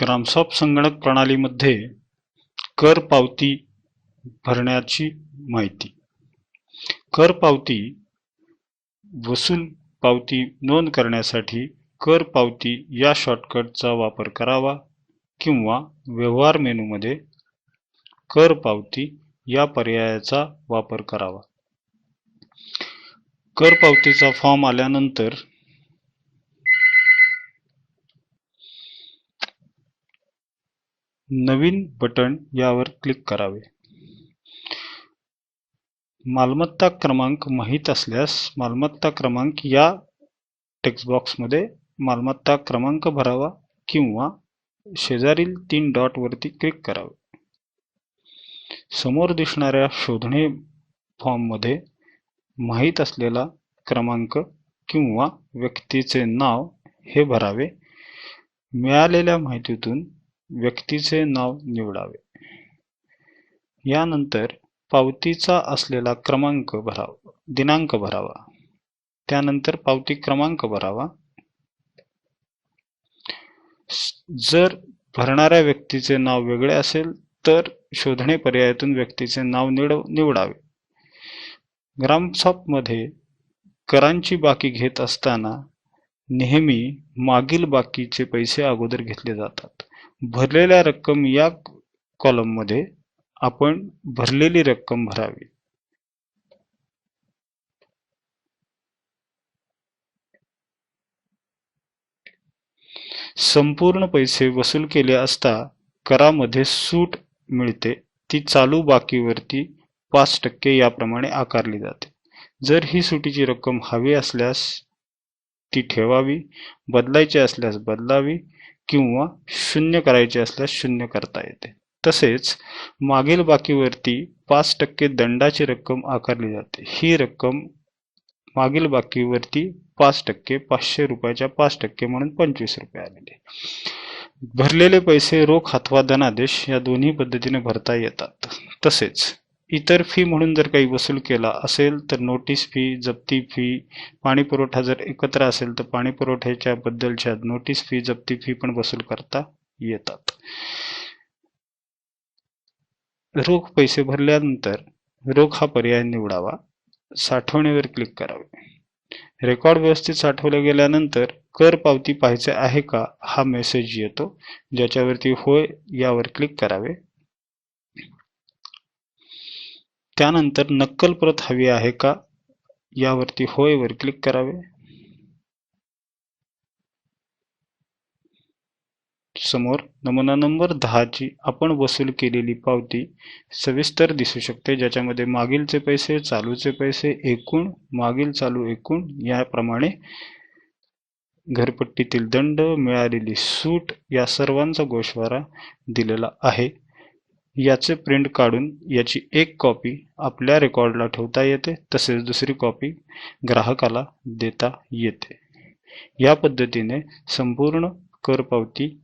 ग्रामसॉफ्ट संगणक प्रणालीमध्ये कर पावती भरण्याची माहिती. कर पावती वसूल पावती नोंद करण्यासाठी कर पावती या शॉर्टकटचा वापर करावा किंवा व्यवहार मेनूमध्ये कर पावती या पर्यायाचा वापर करावा. कर पावतीचा फॉर्म आल्यानंतर नवीन बटण यावर क्लिक करावे. मालमत्ता क्रमांक माहीत असल्यास मालमत्ता क्रमांक या टेक्स्ट बॉक्समध्ये मालमत्ता क्रमांक भरावा किंवा शेजारील तीन डॉटवरती क्लिक करावे. समोर दिसणाऱ्या शोधणे फॉर्ममध्ये माहीत असलेला क्रमांक किंवा व्यक्तीचे नाव हे भरावे. मिळालेल्या माहितीतून व्यक्तीचे नाव निवडावे. यानंतर पावतीचा असलेला क्रमांक भरावा दिनांक भरावा. त्यानंतर पावती क्रमांक भरावा. जर भरणाऱ्या व्यक्तीचे नाव वेगळे असेल तर शोधणे पर्यायातून व्यक्तीचे नाव निवड निवडावे. ग्रामसॉपमध्ये करांची बाकी घेत असताना नेहमी मागील बाकीचे पैसे अगोदर घेतले जातात. भरलेल्या रक्कम या कॉलममध्ये आपण भरलेली रक्कम भरावी. संपूर्ण पैसे वसूल केले असता करामध्ये सूट मिळते. ती चालू बाकीवरती पाच टक्के याप्रमाणे आकारली जाते. जर ही सुटीची रक्कम हवी असल्यास ती ठेवावी बदलायची असल्यास बदलावी किंवा शून्य करायचे असल्यास शून्य करता येते. तसेच मागील बाकीवरती पाच टक्के दंडाची रक्कम आकारली जाते. ही रक्कम मागील बाकीवरती पाच टक्के पाचशे रुपयाच्या पाच टक्के म्हणून पंचवीस रुपये आलेले. भरलेले पैसे रोख अथवा धनादेश या दोन्ही पद्धतीने भरता येतात. तसेच इतर फी म्हणून जर काही वसूल केला असेल तर नोटीस फी जप्ती फी पाणी पुरवठा जर एकत्र असेल तर पाणी पुरवठ्याच्या बद्दलच्या नोटीस फी जप्ती फी पण वसूल करता येतात. रोख पैसे भरल्यानंतर रोख हा पर्याय निवडावा. साठवणीवर क्लिक करावे. रेकॉर्ड व्यवस्थित साठवले गेल्यानंतर कर पावती पाहायचे आहे का हा मेसेज येतो. ज्याच्यावरती होय यावर क्लिक करावे. त्यानंतर नक्कल प्रत हवी आहे का? यावरती होयवर क्लिक करावे. समोर नमुना नंबर दहाची आपण वसूल केलेली पावती सविस्तर दिसू शकते. ज्याच्यामध्ये मागीलचे पैसे चालूचे पैसे एकूण मागील चालू एकूण याप्रमाणे घरपट्टीतील दंड मिळालेली सूट या सर्वांचा गोषवारा दिलेला आहे. याचे प्रिंट काढून याची एक कॉपी आपल्या रेकॉर्डला ठेवता येते तसेच दुसरी कॉपी ग्राहकाला देता येते. या पद्धतीने संपूर्ण कर पावती